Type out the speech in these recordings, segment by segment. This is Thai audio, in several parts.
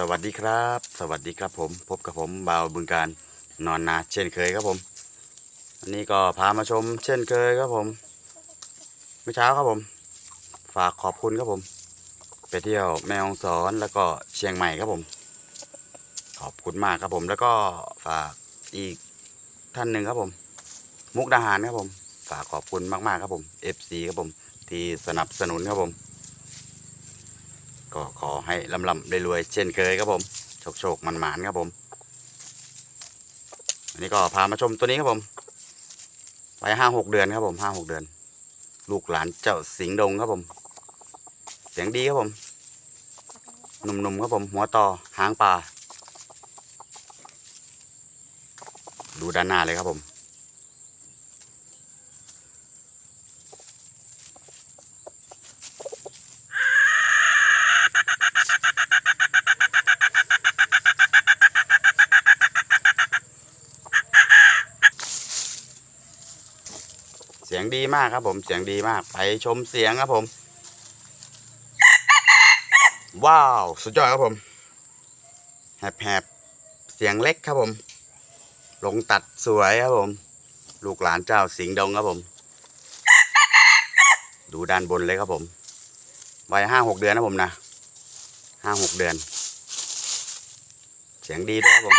สวัสดีครับ สวัสดีครับผม พบกับผมบ่าวบึงการนอนนาเช่นเคยครับผมวันนี้ก็พามาชม เช่นเคยครับผมเมื่อเช้าครับผม ฝากขอบคุณครับผม ไปเที่ยวแม่ฮ่องสอนแล้วก็เชียงใหม่ครับผม ขอบคุณมากครับผม แล้วก็ฝากอีกท่านหนึ่งครับผม มุกดาหารครับผม ฝากขอบคุณมากๆครับผม FC ครับผม ที่สนับสนุนครับผม ก็ขอให้ลำลำได้รวยเช่นเคยครับผมโชคโชคมันหมานครับผมอันนี้ก็พามาชมตัวนี้ครับผมไปห้าหกเดือนครับผมห้าหกเดือน ลูกหลานเจ้าสิงดงครับผม เสียงดีครับผมหนุ่มๆครับผมหัวต่อหางปลาดูด้านหน้าเลยครับผม เสียง ดีมากครับ ผมเสียงดีมาก ไปชมเสียงครับผม ว้าว สุดยอดครับผมแหบๆเสียงเล็กครับผม ลงตัดสวยครับผม ลูกหลานเจ้าสิงดงครับผม ดูด้านบนเลยครับผมวัยห้าหกเดือนนะผมนะห้าหกเดือน เสียงดีด้วยครับผม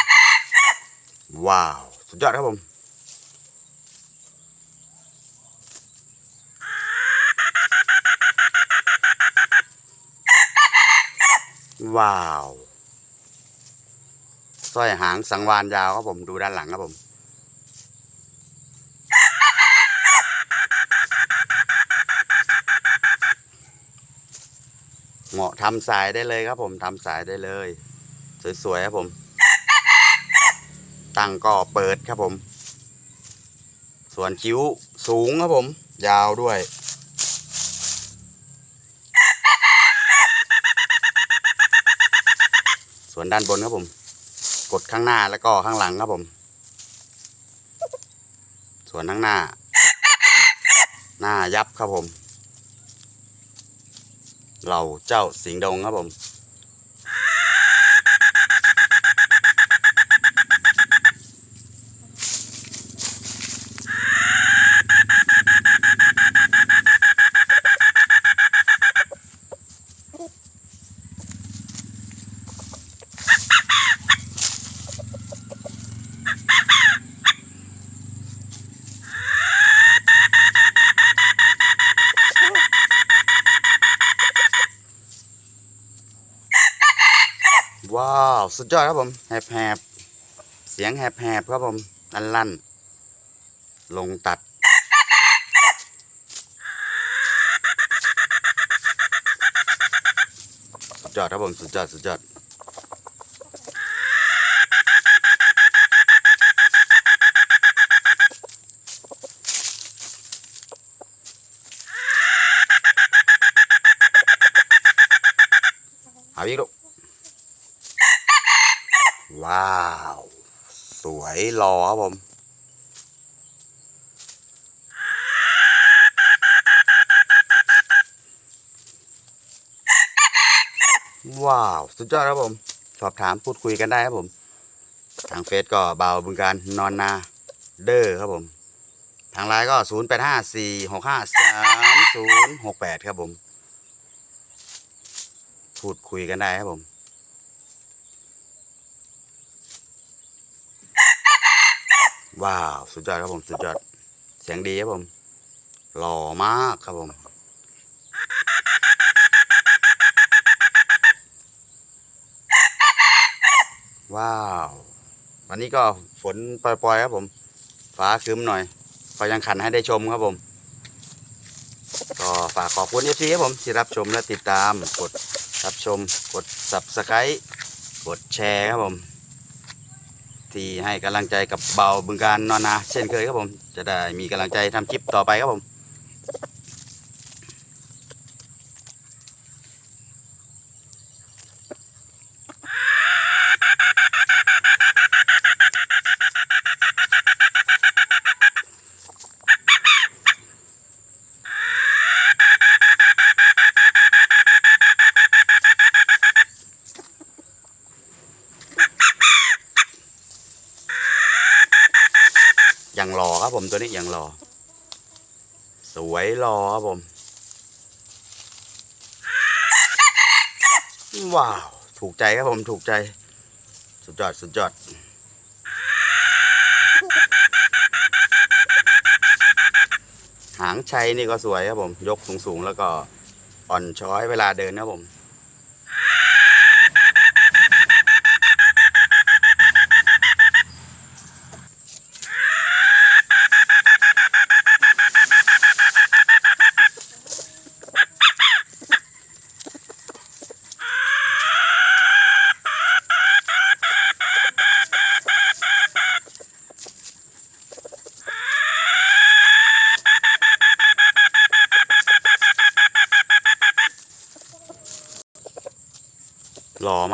ว้าว สุดยอดครับผม ว้าวสร้อยหางสังวานยาวครับผมดูด้านหลังครับผม เหมาะทำสายได้เลยครับผมทำสายได้เลย สวยๆครับผม ตั้งก็เปิดครับผม ส่วนคิ้วสูงครับผม ยาวด้วย วนด้านบนครับผม กดข้างหน้าแล้วก็ข้างหลังครับผม ส่วนข้างหน้า หน้ายับครับผม เราเจ้าสิงดงครับผม สุดยอดครับผมแหบๆเสียงแหบๆครับผมลั่นลั่นลงตัด สุดยอดครับผมสุดยอดสุดยอดเอาอีกลูก ว้าว สวยหล่อครับผมว้าว สุดยอดครับผม สอบถามพูดคุยกันได้ครับผม ทางเฟซก็เบาบึงการนอนนาเดอร์ครับผม ทางไลน์ก็0 8 5 4 6 5 3 0 6 8ครับผม พูดคุยกันได้ครับผม ว้าว สุดยอดครับผมสุดยอดเสียงดีครับผม หล่อมากครับผม ว้าว วันนี้ก็ฝนปล่อยๆครับผม ฟ้าครึ้มหน่อยก็ยังขันให้ได้ชมครับผม ก็ฝากขอบคุณเอฟซีครับผม ที่รับชมและติดตามกดรับชม กด subscribe กดแชร์ครับผม ที่ให้กำลังใจกับเบาบึงการนอนนาเช่นเคยครับผม จะได้มีกำลังใจทำคลิปต่อไปครับผม อย่างหล่อครับผมตัวนี้อย่างหล่อสวยหล่อครับผม ว้าว ถูกใจครับผมถูกใจ สุดยอดสุดยอดหางชัยนี่ก็สวยครับผม ยกสูงๆ แล้วก็อ่อนช้อยเวลาเดินครับผม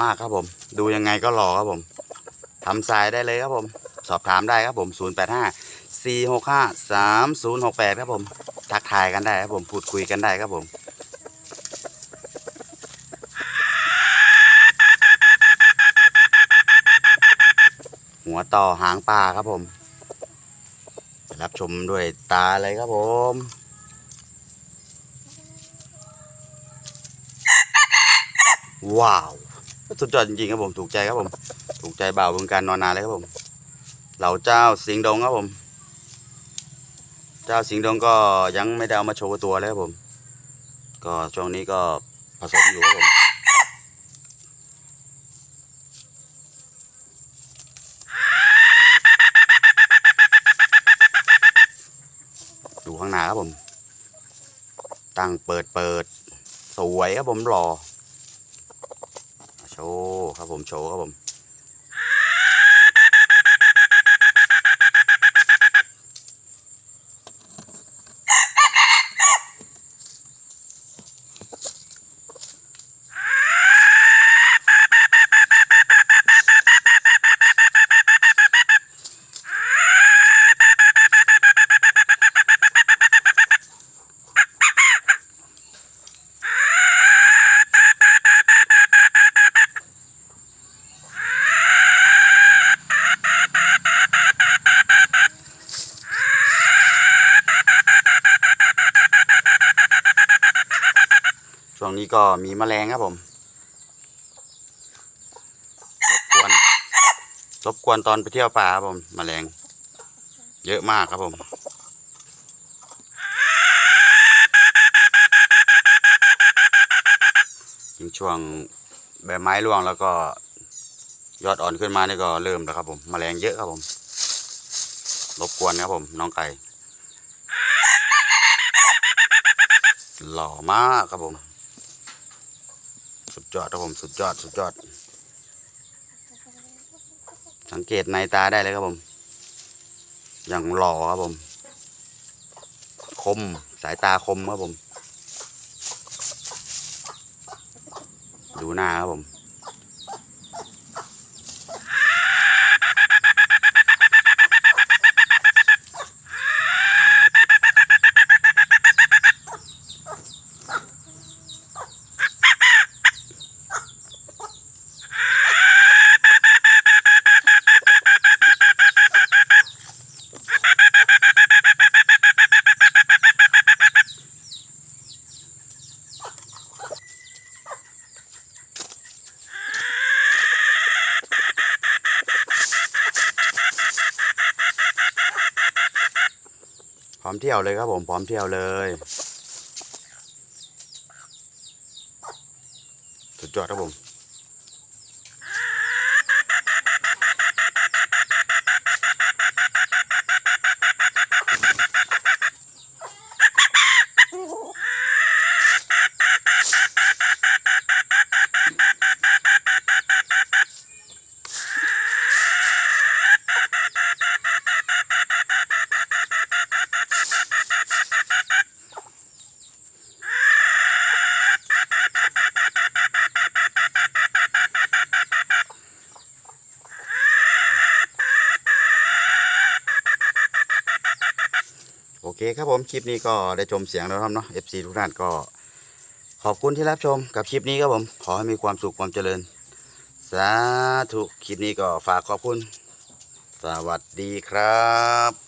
ากครับผม ดูยังไงก็หล่อครับผมทำสายได้เลยครับผม สอบถามได้ครับผม 0 8 5 4 6 5 3 0 6 8 ครับผม ทักทายกันได้ครับผม พูดคุยกันได้ครับผมหัวต่อหางปลาครับผมรับชมด้วยตาเลยครับผม ว้าว สุดยอดจริงๆครับผมถูกใจครับผม ถูกใจบ่าวบึงการนอนนานเลยครับผม เหล่าเจ้าสิงดงครับผม เจ้าสิงดงก็ยังไม่ได้เอามาโชว์ตัวเลยครับผม ก็ช่วงนี้ก็ผสมอยู่ครับผมดูข้างหน้าครับผม ตั้งเปิดเปิด สวยครับผมหล่อ โชว์ครับผมโชว์ครับผม ช่วงนี้ก็มีแมลงครับผม รบกวน รบกวนตอนไปเที่ยวป่าครับผมแมลง เยอะมากครับผมยิ่งช่วงใบไม้ร่วงแล้วก็ยอดอ่อนขึ้นมานี่ก็เริ่มแล้วครับผมแมลงเยอะครับผม รบกวนครับผม น้องไก่หล่อมากครับผม สุดยอดครับผมสุดยอดสุดยอด สังเกตในตาได้เลยครับผม อย่างหล่อครับผม คมสายตาคมครับผม ดูหน้าครับผม เที่ยวเลยครับผมพร้อมเที่ยวเลย สุดยอดครับผม โอเคครับผมคลิปนี้ก็ได้ชมเสียงแล้วครับเนาะ FC ทุกท่านก็ขอบคุณที่รับชมกับคลิปนี้ครับผม ขอให้มีความสุขความเจริญ สาธุคลิปนี้ก็ฝากขอบคุณ สวัสดีครับ